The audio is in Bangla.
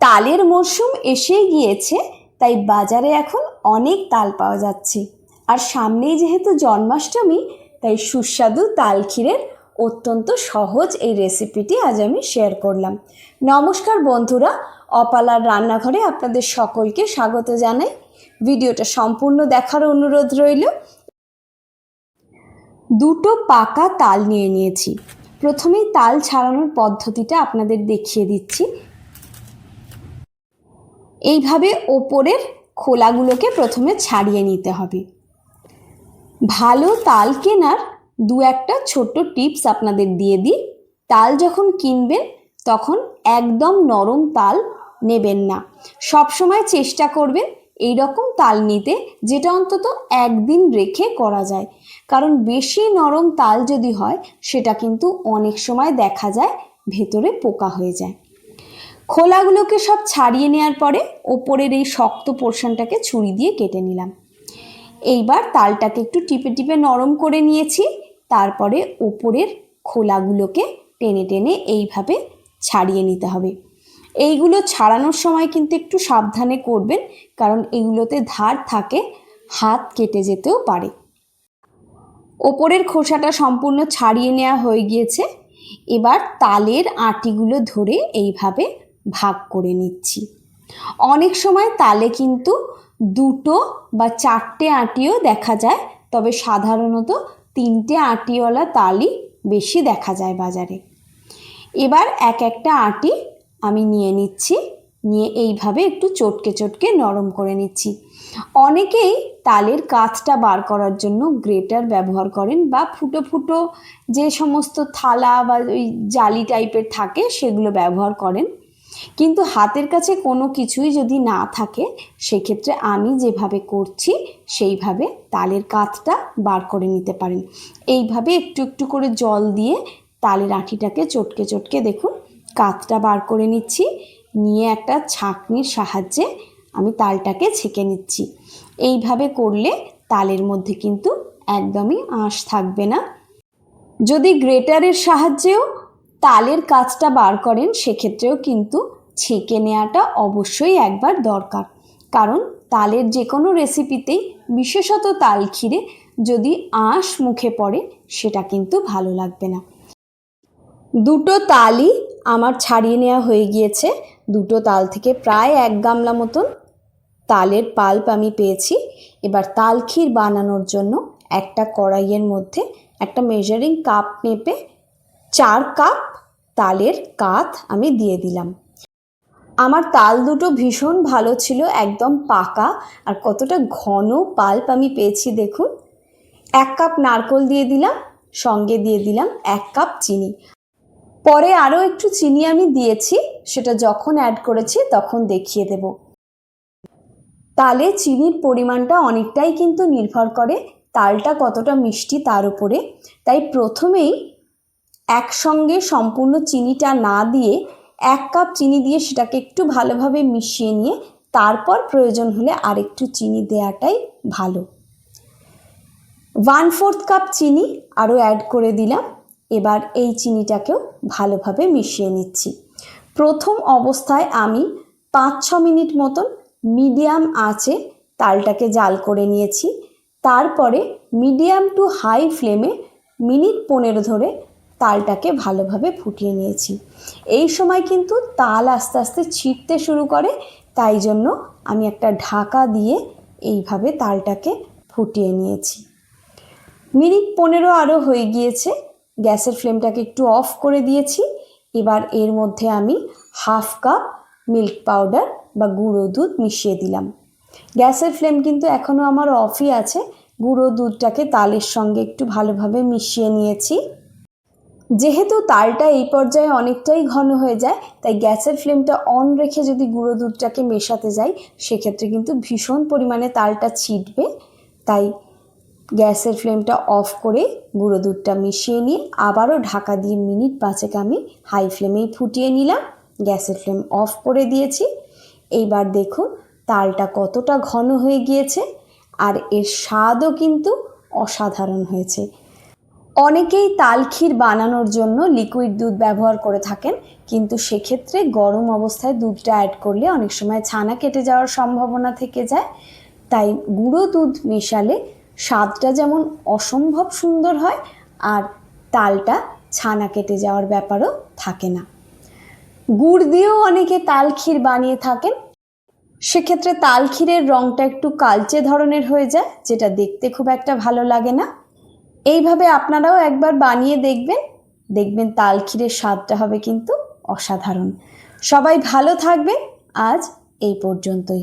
তালের মরশুম এসে গিয়েছে, তাই বাজারে এখন অনেক তাল পাওয়া যাচ্ছে। আর সামনেই যেহেতু জন্মাষ্টমী, তাই সুস্বাদু তাল ক্ষীরের অত্যন্ত সহজ এই রেসিপিটি আজ আমি শেয়ার করলাম। নমস্কার বন্ধুরা, অপালার রান্নাঘরে আপনাদের সকলকে স্বাগত জানাই। ভিডিওটা সম্পূর্ণ দেখার অনুরোধ রইল। দুটো পাকা তাল নিয়ে নিয়েছি। প্রথমেই তাল ছাড়ানোর পদ্ধতিটা আপনাদের দেখিয়ে দিচ্ছি। এইভাবে ওপরের খোলাগুলোকে প্রথমে ছাড়িয়ে নিতে হবে। ভালো তাল কেনার দু একটা ছোট্ট টিপস আপনাদের দিয়ে দিই। তাল যখন কিনবেন, তখন একদম নরম তাল নেবেন না। সবসময় চেষ্টা করবেন এই রকম তাল নিতে, যেটা অন্তত একদিন রেখে করা যায়। কারণ বেশি নরম তাল যদি হয়, সেটা কিন্তু অনেক সময় দেখা যায়, ভেতরে পোকা হয়ে যায়। খোলাগুলোকে সব ছাড়িয়ে নেওয়ার পরে ওপরের এই শক্ত পোর্শনটাকে ছুরি দিয়ে কেটে নিলাম। এইবার তালটাকে একটু টিপে টিপে নরম করে নিয়েছি, তারপরে ওপরের খোলাগুলোকে টেনে টেনে এইভাবে ছাড়িয়ে নিতে হবে। এইগুলো ছাড়ানোর সময় কিন্তু একটু সাবধানে করবেন, কারণ এগুলোতে ধার থাকে, হাত কেটে যেতেও পারে। ওপরের খোসাটা সম্পূর্ণ ছাড়িয়ে নেওয়া হয়ে গিয়েছে। এবার তালের আটিগুলো ধরে এইভাবে ভাগ করে নিচ্ছি। অনেক সময় তালে কিন্তু দুটো বা চারটে আটিও দেখা যায়, তবে সাধারণত তিনটে আটিওয়ালা তালই বেশি দেখা যায় বাজারে। এবার এক একটা আটি আমি নিয়ে নিচ্ছি, নিয়ে এইভাবে একটু চটকে চটকে নরম করে নিচ্ছি। অনেকেই তালের কাঠটা বার করার জন্য গ্রেটার ব্যবহার করেন বা ফুটো ফুটো যে সমস্ত থালা বা ওই জালি টাইপের থাকে সেগুলো ব্যবহার করেন। কিন্তু হাতের কাছে কোনো কিছুই যদি না থাকে, সেক্ষেত্রে আমি যেভাবে করছি, সেইভাবে তালের কাঠটা বার করে নিতে পারেন। এইভাবে একটু একটু করে জল দিয়ে তালের আঁটিটাকে চটকে চটকে দেখুন কাঠটা বার করে নিচ্ছি, নিয়ে একটা ছাঁকনির সাহায্যে আমি তালটাকে ছেঁকে নিচ্ছি। এইভাবে করলে তালের মধ্যে কিন্তু একদমই আঁশ থাকবে না। যদি গ্রেটারের সাহায্যেও তালের কাজটা বার করেন, সেক্ষেত্রেও কিন্তু ছেঁকে নেওয়াটা অবশ্যই একবার দরকার। কারণ তালের যে কোনো রেসিপিতেই বিশেষত তাল ক্ষীরে যদি আঁশ মুখে পড়ে, সেটা কিন্তু ভালো লাগবে না। দুটো তালই আমার ছাড়িয়ে নেওয়া হয়ে গিয়েছে। দুটো তাল থেকে প্রায় এক গামলা মতন তালের পাল্প আমি পেয়েছি। এবার তাল ক্ষীর বানানোর জন্য একটা কড়াইয়ের মধ্যে একটা মেজারিং কাপ মেপে চার কাপ তালের কাত আমি দিয়ে দিলাম। আমার তাল দুটো ভীষণ ভালো ছিল, একদম পাকা আর কতটা ঘন পাল্প আমি পেয়েছি দেখুন। এক কাপ নারকোল দিয়ে দিলাম, সঙ্গে দিয়ে দিলাম এক কাপ চিনি। পরে আরও একটু চিনি আমি দিয়েছি, সেটা যখন অ্যাড করেছি তখন দেখিয়ে দেব। তালে চিনির পরিমাণটা অনেকটাই কিন্তু নির্ভর করে, তালটা কতটা মিষ্টি তার উপরে। তাই প্রথমেই একসঙ্গে সম্পূর্ণ চিনিটা না দিয়ে এক কাপ চিনি দিয়ে সেটাকে একটু ভালোভাবে মিশিয়ে নিয়ে তারপর প্রয়োজন হলে আরেকটু চিনি দেওয়াটাই ভালো। ওয়ান ফোর্থ কাপ চিনি আরও অ্যাড করে দিলাম। এবার এই চিনিটাকেও ভালোভাবে মিশিয়ে নিচ্ছি। প্রথম অবস্থায় আমি পাঁচ ছ মিনিট মতন মিডিয়াম আঁচে তালটাকে জাল করে নিয়েছি। তারপরে মিডিয়াম টু হাই ফ্লেমে মিনিট পনেরো ধরে তালটাকে ভালোভাবে ফুটিয়ে নিয়েছি। এই সময় কিন্তু তাল আস্তে আস্তে ছিটতে শুরু করে, তাই জন্য আমি একটা ঢাকা দিয়ে এইভাবে তালটাকে ফুটিয়ে নিয়েছি। মিনিট পনেরো আরও হয়ে গিয়েছে, গ্যাসের ফ্লেমটাকে একটু অফ করে দিয়েছি। এবার এর মধ্যে আমি হাফ কাপ মিল্ক পাউডার বা গুঁড়ো দুধ মিশিয়ে দিলাম। গ্যাসের ফ্লেম কিন্তু এখনও আমার অফই আছে, গুঁড়ো দুধটাকে তালের সঙ্গে একটু ভালোভাবে মিশিয়ে নিয়েছি। যেহেতু তালটা এই পর্যায়ে অনেকটাই ঘন হয়ে যায়, তাই গ্যাসের ফ্লেমটা অন রেখে যদি গুঁড়ো দুধটাকে মেশাতে যাই, সেক্ষেত্রে কিন্তু ভীষণ পরিমাণে তালটা ছিটবে। তাই গ্যাসের ফ্লেমটা অফ করে গুঁড়ো দুধটা মিশিয়ে নিয়ে আবারও ঢাকা দিয়ে মিনিট পাঁচেক আমি হাই ফ্লেমেই ফুটিয়ে নিলাম। গ্যাসের ফ্লেম অফ করে দিয়েছি। এইবার দেখুন তালটা কতটা ঘন হয়ে গিয়েছে, আর এর স্বাদও কিন্তু অসাধারণ হয়েছে। অনেকেই তাল ক্ষীর বানানোর জন্য লিকুইড দুধ ব্যবহার করে থাকেন, কিন্তু সেক্ষেত্রে গরম অবস্থায় দুধটা অ্যাড করলে অনেক সময় ছানা কেটে যাওয়ার সম্ভাবনা থেকে যায়। তাই গুঁড়ো দুধ মেশালে স্বাদটা যেমন অসম্ভব সুন্দর হয়, আর তালটা ছানা কেটে যাওয়ার ব্যাপারও থাকে না। গুড় দিয়েও অনেকে তাল ক্ষীর বানিয়ে থাকেন। সেক্ষেত্রে তাল ক্ষীরের রঙটা একটু কালচে ধরনের হয়ে যায়, যেটা দেখতে খুব একটা ভালো লাগে না। এইভাবে আপনারাও একবার বানিয়ে দেখবেন। দেখবেন তাল ক্ষীরের স্বাদটা হবে কিন্তু অসাধারণ। সবাই ভালো থাকবেন। আজ এই পর্যন্তই।